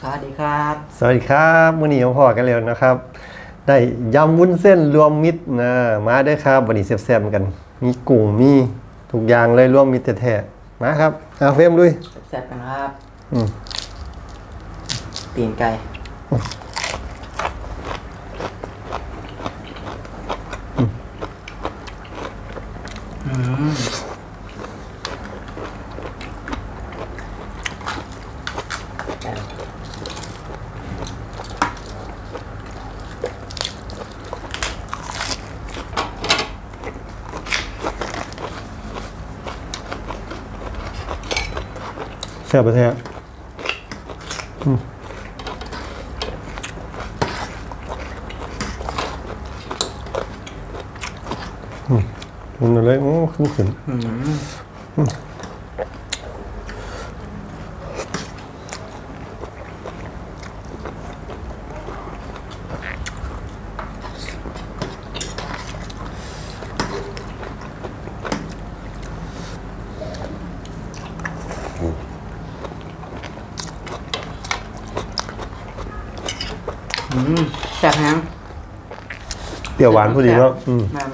สวัสดีครับ สวัสดีครับมื้อนี้มาพอกันแล้วนะครับ ได้ยำวุ้นเส้นรวมมิตรนะมาเด้อครับวันนี้แซ่บๆกัน มีกุ้งมีทุกอย่างเลยรวมมิตรแท้ๆมาครับเอาเฟรมด้วยแซ่บๆกันครับอืมตีนไก่ ซ่บแท้อืมอืมมันอะไรโอ้ขึ้นขึ้นอืม อื มแซ่บแฮงเปรี้ยวหวานพอดีเนาะอืมครับ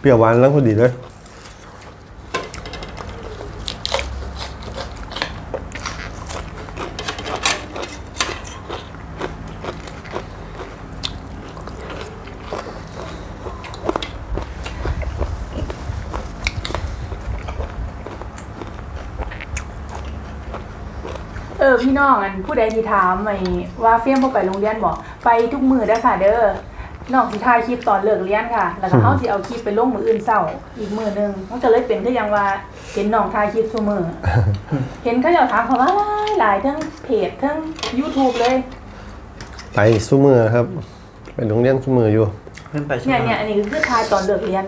เปรี้ยวหวานแล้วพอดีเลย พี่น้องอันผู้ใดที่ถามไอ้ว่าเฟี้ยงบ่ไปโรงเรียนบ่ไปทุกมื้อเด้อค่ะ เด้อน้องสิถ่ายคลิปตอนเลิกเรียนค่ะ แล้วก็เฮาสิเอาคลิปไปลงมื้ออื่นเช้าอีกมื้อหนึงมันก็เลยเป็นคือหยังว่าเห็นน้องถ่ายคลิปซุมื้อเห็นเขาเจ้าถามเขาว่าหลายทั้งเพจทั้ง YouTube เลย ไปสู้มือครับ ไปโรงเรียนสู้มืออยู่ เพิ่นไปใช่เนี่ยไหมเนี่ยอันนี้คือถ่ายตอนเลิกเรียน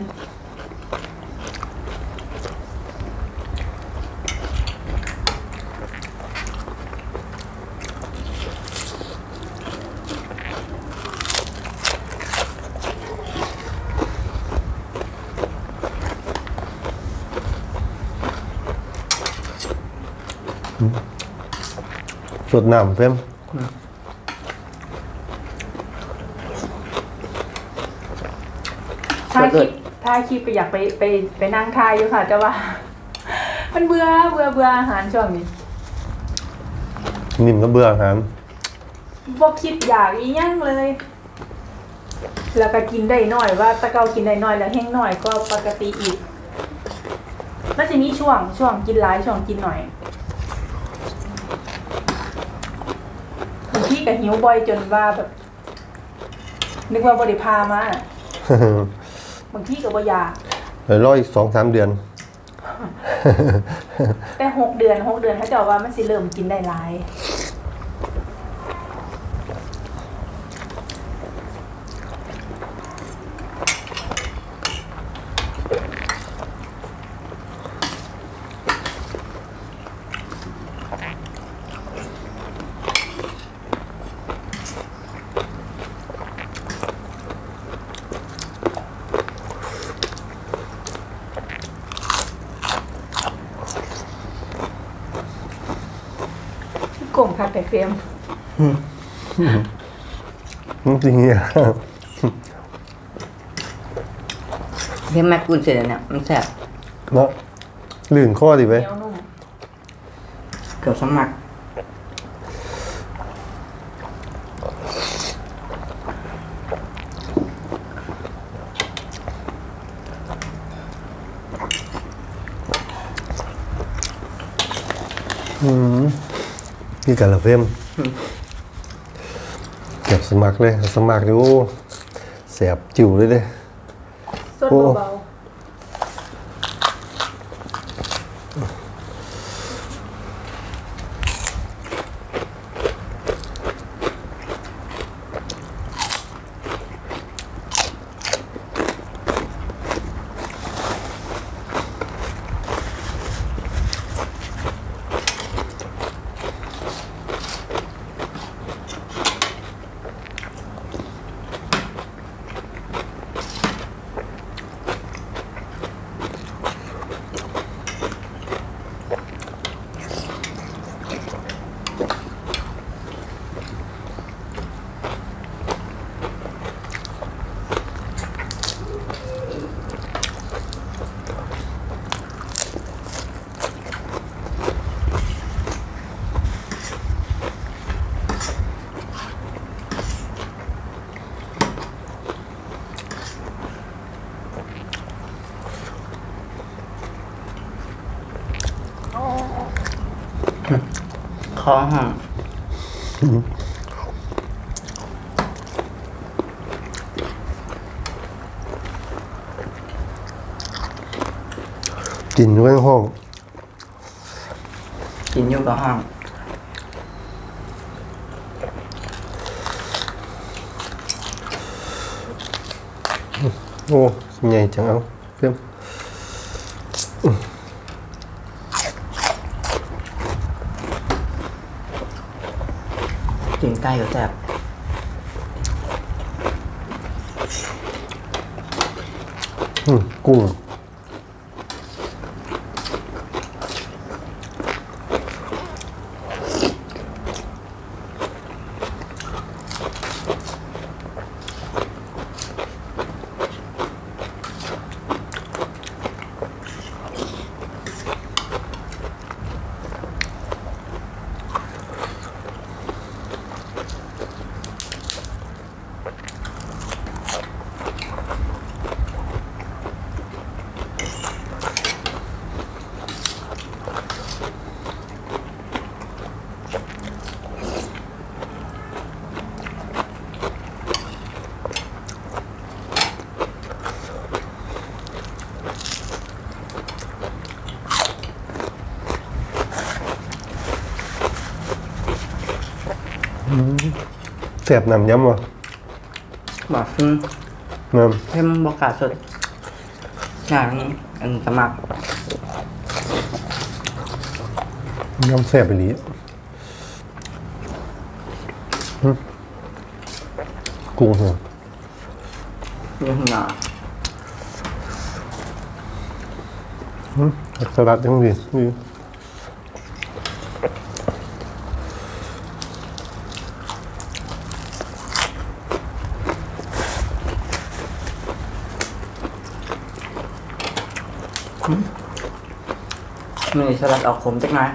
สดน้ำเฟรมถ่ายคลิปถ่ายคลิปก็อยากไปไปไปนั่งถ่ายอยู่ค่ะ แต่ว่า มันเบื่อเบื่อเบื่ออาหารช่วงนี้นิ่มแล้วเบื่ออาหารบ่คิดอยากอีหยังเลย แล้วก็กินได้น้อยว่าแตะเกากินได้น้อยแล้วแห้งน้อยก็ปกติอีกแล้วทีนี้ช่วงช่วงกินหลายช่วงกินหน่อยบางที ก็หิวบ่อยจนว่าแบบ นึกว่าบริพามาบางทีก็บ่อยากเดี๋ยวรออีกสองสามเดือน แต่หกเดือนหกเดือนเขาจะว่ามันสิเริ่มกินได้หลาย กลมค่ะแต่เฟรมจริงเนี่ยเพิ่นแม็กกุนเสร็จแล้วเนี่ยมันแซ่บเนาะลื่นข้อดิเหเว้ยนียวนุ่ม เกือบสมัคร นี่กันละเฟมเก็บสมัครเลย สมัครดูแสบจิ๋วเลยเด้ ส้นเบา ของห้องกินด้วยห้อง กินอยู่กับห้อง โอ้ใหญ่จังเอาเพิ่ม กินไก่ก็แซ่บอืมกุ้ง แสบน้ำย้ำวะบอกซึ่งน้เพิ่มบกาสดอย่างอันสมัครำย้ำแสบไปลีอืมกุ้งเหรออยู่ข้างหน้าอืมสลัดยังดี นี่มีสลัดออกขมจักหน่อย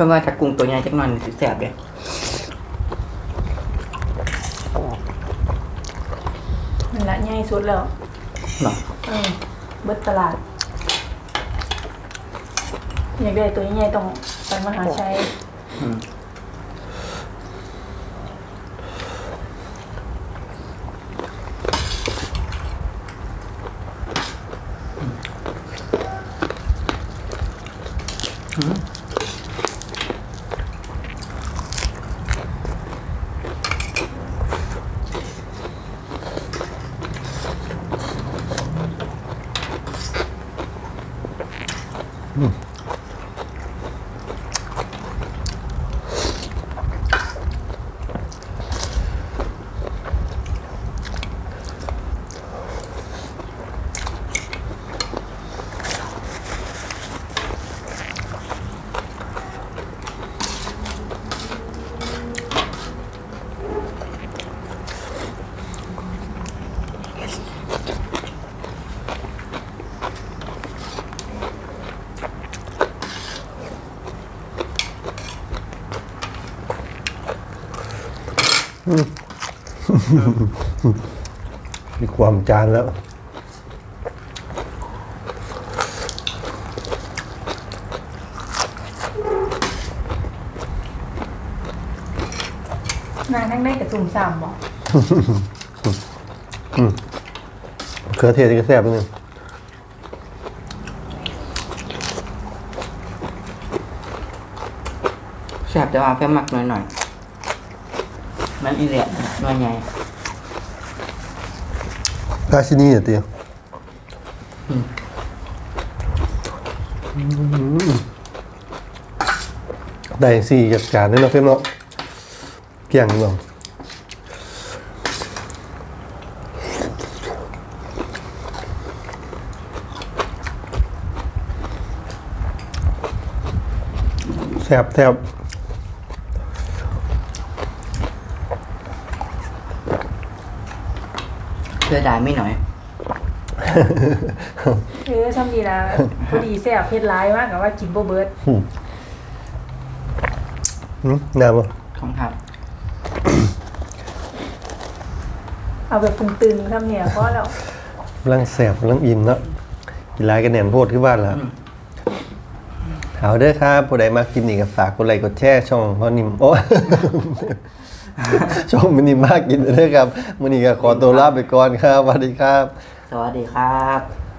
เพื่อว่าถ้ากุ้งตัวใหญ่จักหน่อยมันสิแซ่บเด้นั่นละใหญ่สุดแล้วเนาะเออเบิดตลาด อยากได้ตัวใหญ่ๆต้องไปมหาชัยอืมมี ความจานแล้ว นางนั่งได้กับจุ่มสามบอกเครือเทศนี่ก็แซ่บนิดนึงแซ่บแต่ว่าเพิ่มมักหน่อยๆ มันอีเหลียหน่อยใหญ่ราชินีเนี่ยเตียได้สี่จัดการนี่เนาะเฟรมเนาะเกี่ยงเนาะแซ่บแซ่บ เพื่อได้ไม่หน่อย เออช่ำดีนะพอดีแซ่บเผ็ดร้ายมากกับว่ากินบ่เบิดหืมน้ำบ่ของครับ เอาแบบตึงๆทำเนี่ยเพราะเรากำลังแสบกำลังอิ่มเนาะกินหลายกันแหนมโพดขึ้นบ้านแล้วอืมเอาเด้อครับผู้ใดมากินนี่ก็ฝากกดไลค์กดแชร์ช่องพ่อนิ่มโอ้ ชมมินิมากกินนะครับมินิก็ขอตัวลาไปก่อนครับสวัสดีครับ สวัสดีครับ